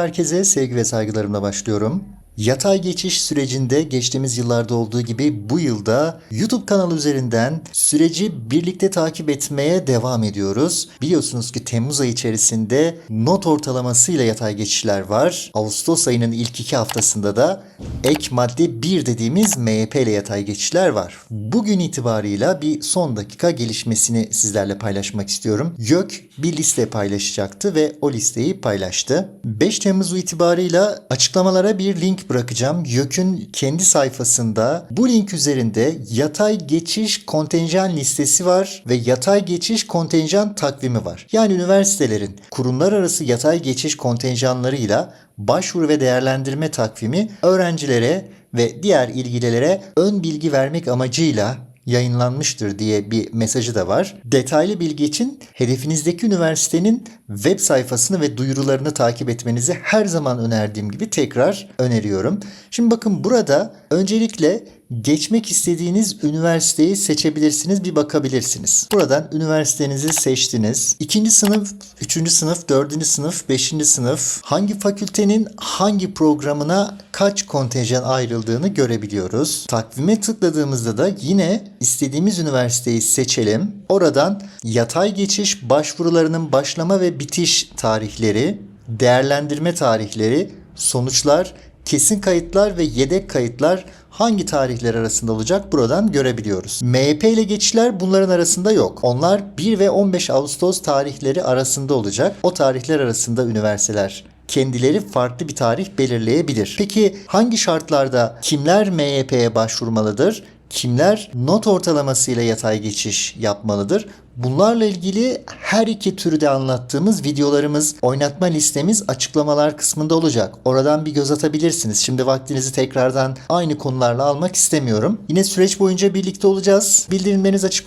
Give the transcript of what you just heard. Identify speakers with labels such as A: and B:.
A: Herkese sevgi ve saygılarımla başlıyorum. Yatay geçiş sürecinde geçtiğimiz yıllarda olduğu gibi bu yılda YouTube kanalı üzerinden süreci birlikte takip etmeye devam ediyoruz. Biliyorsunuz ki Temmuz ayı içerisinde not ortalamasıyla yatay geçişler var. Ağustos ayının ilk iki haftasında da ek madde 1 dediğimiz MYP ile yatay geçişler var. Bugün itibarıyla bir son dakika gelişmesini sizlerle paylaşmak istiyorum. YÖK bir liste paylaşacaktı ve o listeyi paylaştı. 5 Temmuz itibarıyla açıklamalara bir link bırakacağım. YÖK'ün kendi sayfasında bu link üzerinde yatay geçiş kontenjan listesi var ve yatay geçiş kontenjan takvimi var. Yani üniversitelerin kurumlar arası yatay geçiş kontenjanlarıyla başvuru ve değerlendirme takvimi öğrencilere ve diğer ilgililere ön bilgi vermek amacıyla yayınlanmıştır diye bir mesajı da var. Detaylı bilgi için hedefinizdeki üniversitenin web sayfasını ve duyurularını takip etmenizi her zaman önerdiğim gibi tekrar öneriyorum. Şimdi bakın burada öncelikle geçmek istediğiniz üniversiteyi seçebilirsiniz, bir bakabilirsiniz. Buradan üniversitenizi seçtiniz. İkinci sınıf, üçüncü sınıf, dördüncü sınıf, beşinci sınıf hangi fakültenin hangi programına kaç kontenjan ayrıldığını görebiliyoruz. Takvime tıkladığımızda da yine istediğimiz üniversiteyi seçelim. Oradan yatay geçiş başvurularının başlama ve bitiş tarihleri, değerlendirme tarihleri, sonuçlar, kesin kayıtlar ve yedek kayıtlar hangi tarihler arasında olacak buradan görebiliyoruz. MHP ile geçişler bunların arasında yok. Onlar 1 ve 15 Ağustos tarihleri arasında olacak. O tarihler arasında üniversiteler kendileri farklı bir tarih belirleyebilir. Peki hangi şartlarda kimler MYP'ye başvurmalıdır? Kimler not ortalamasıyla yatay geçiş yapmalıdır? Bunlarla ilgili her iki türü de anlattığımız videolarımız, oynatma listemiz açıklamalar kısmında olacak. Oradan bir göz atabilirsiniz. Şimdi vaktinizi tekrardan aynı konularla almak istemiyorum. Yine süreç boyunca birlikte olacağız. Bildirimleriniz açık